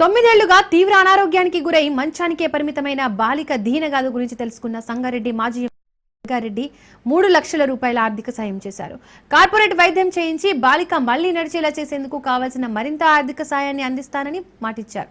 తొమ్మిదేళ్ళుగా తీవ్ర అనారోగ్యానికి గురై మంచానికే పరిమితమైన బాలిక దీనగాదు గురించి తెలుసుకున్న సంగారెడ్డి మాజీ రెడ్డి మూడు లక్షల రూపాయల ఆర్థిక సాయం చేశారు. కార్పొరేట్ వైద్యం చేయించి బాలిక మళ్ళీ నడిచేలా చేసేందుకు కావాల్సిన మరింత ఆర్థిక సాయాన్ని అందిస్తానని మాటిచ్చారు.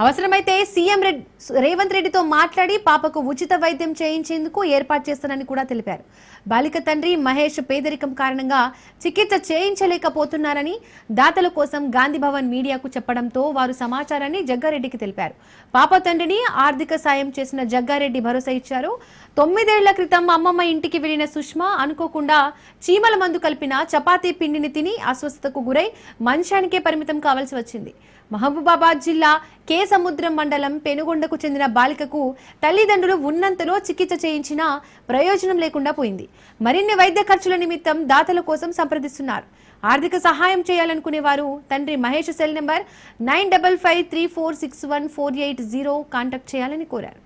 అవసరమైతే సీఎం రెడ్డి రేవంత్ రెడ్డితో మాట్లాడి పాపకు ఉచిత వైద్యం చేయించేందుకు ఏర్పాటు చేస్తానని కూడా తెలిపారు. బాలిక తండ్రి మహేష్ పేదరికం కారణంగా చికిత్స చేయించలేకపోతున్నారని దాతల కోసం గాంధీ భవన్ మీడియాకు చెప్పడంతో వారు సమాచారాన్ని జగ్గారెడ్డికి తెలిపారు. పాప తండ్రిని ఆర్థిక సాయం చేసిన జగ్గారెడ్డి భరోసా ఇచ్చారు. తొమ్మిదేళ్ళ క్రితం అమ్మమ్మ ఇంటికి వెళ్ళిన సుష్మా అనుకోకుండా చీమల మందు కలిపిన చపాతీ పిండిని తిని అస్వస్థతకు గురై మంచానికే పరిమితం కావాల్సి వచ్చింది. మహబూబాబాద్ జిల్లా కే సముద్రం మండలం పెనుగొండకు చెందిన బాలికకు తల్లిదండ్రులు ఉన్నంతలో చికిత్స చేయించినా ప్రయోజనం లేకుండా పోయింది. మరిన్ని వైద్య ఖర్చుల నిమిత్తం దాతల కోసం సంప్రదిస్తున్నారు. ఆర్థిక సహాయం చేయాలనుకునే వారు తండ్రి Mahesh cell number nine double five three four six one four eight zero contact చేయాలని కోరారు.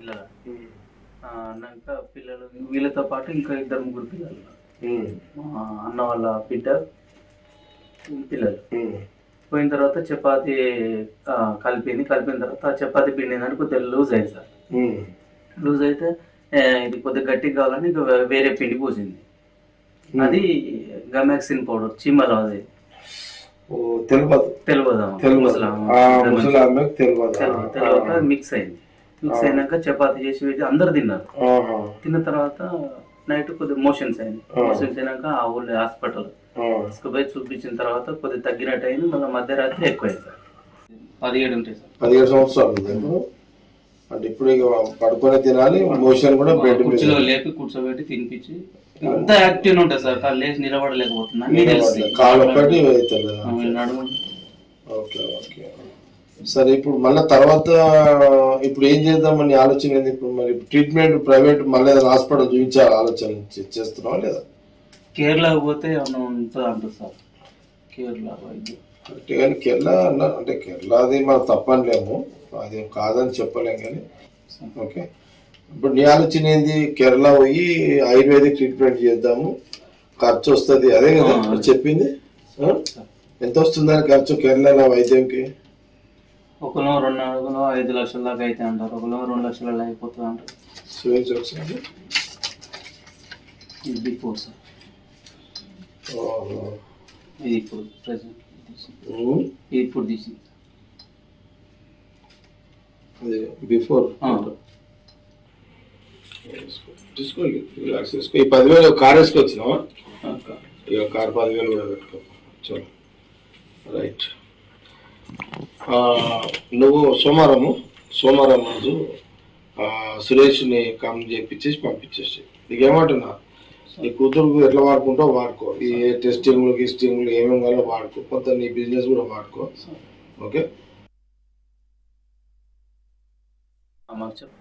పిల్లలు. అన్నాక పిల్లలు వీళ్ళతో పాటు ఇంకా ఇద్దరు ముగ్గురు పిల్లలు. మా అన్న వాళ్ళ బిడ్డ పిల్లలు. పోయిన తర్వాత చపాతి కలిపింది. కలిపిన తర్వాత ఆ చపాతి పిండిందని కొద్దిగా లూజ్ అయింది సార్. లూజ్ అయితే ఇది కొద్దిగా గట్టిగా కావాలని వేరే పిండి పూసింది. అది గమాక్సిన్ పౌడర్ చీమల అది. ఓ తెలియదు తెలియదు తెలియదు ముసలామె. ఆ ముసలామెకు తెలియదు తెల- తర్వాత మిక్స్ అయింది. మిక్స్ అయినాక చపాతి చేసి పెట్టి అందరు తిన్నారు. తిన్న తర్వాత నైట్ కొద్దిగా మోషన్స్ అయింది మోషన్స్ అయినాక ఆ ఊళ్ళో హాస్పిటల్. తీసుకుపోయి చూపించిన తర్వాత కొద్దిగా తగ్గినట్టు అయింది మళ్ళీ మధ్యరాత్రి ఎక్కువైంది సార్. పదిహేడు ఉంటాయి సార్. పదిహేడు సంవత్సరాలు. అంటే ఇప్పుడు ఇక పడుకొని తినాలి మోషన్ కూడా బెడ్ కుర్చీలో లేపి కూర్చోబెట్టి తినిపించి అంతా యాక్టివ్ ఉంటుంది సార్? కాళ్ళు లేచి నిలబడలేకపోతున్నా కాలు నడుము. Okay okay. సరే ఇప్పుడు మళ్ళీ తర్వాత ఇప్పుడు ఏం చేద్దామని ఆలోచన ఏంది? ఇప్పుడు మరి ట్రీట్మెంట్ ప్రైవేట్ మళ్ళీ ఏదైనా హాస్పిటల్ చూపించాలి ఆలోచన చేస్తున్నావా లేదా? కేరళకు పోతే ఏమన్నా ఉంటుంది అంటారు సార్? కేరళ వైద్యం. కరెక్ట్ కానీ కేరళ అన్న అంటే కేరళది మనం తప్పనిలేము. అది కాదని చెప్పలేం కానీ. ఓకే. ఇప్పుడు నీ ఆలోచన ఏంది? కేరళ పోయి ఆయుర్వేదిక్ ట్రీట్మెంట్ చేద్దాము. ఖర్చు వస్తుంది. అదే కదా చెప్పింది? ఎంత వస్తుందని ఖర్చు కేరళ వైద్యంకి? ఒకలో రెండు అడుగులో ఐదు లక్షల దాకా అయితే అంటారు. ఒకలో రెండు లక్షల అయిపోతుంది అంటారు. సివిల్స్ వచ్చింది ఇది బిఫోర్ సార్ ఓహో. ఇది ఇప్పుడు ప్రెసెంట్ ఉమ్. ఇది ఇప్పుడు తీసింది. అది బిఫోర్. తీసుకో రిలాక్స్ తీసుకో ఈ పదివేలు కార్ వేసుకొచ్చినావా. ఇక కార్ పదివేలు కూడా పెట్టుకో. చలో. రైట్ నువ్వు సోమవారము సోమవారం రోజు ఆ, సురేష్ని కమ్ చేపించేసి పంపించేసి నీకు ఏమంటున్నా నీ కూతురుకు ఎట్లా వాడుకుంటావు వాడుకో. ఈ టెస్టింగ్లు గిస్టింగ్లు ఏమేమి కావాలో వాడుకో. కొంత నీ బిజినెస్ కూడా వాడుకో. ఓకే? ఆ, మాకు చెప్పు.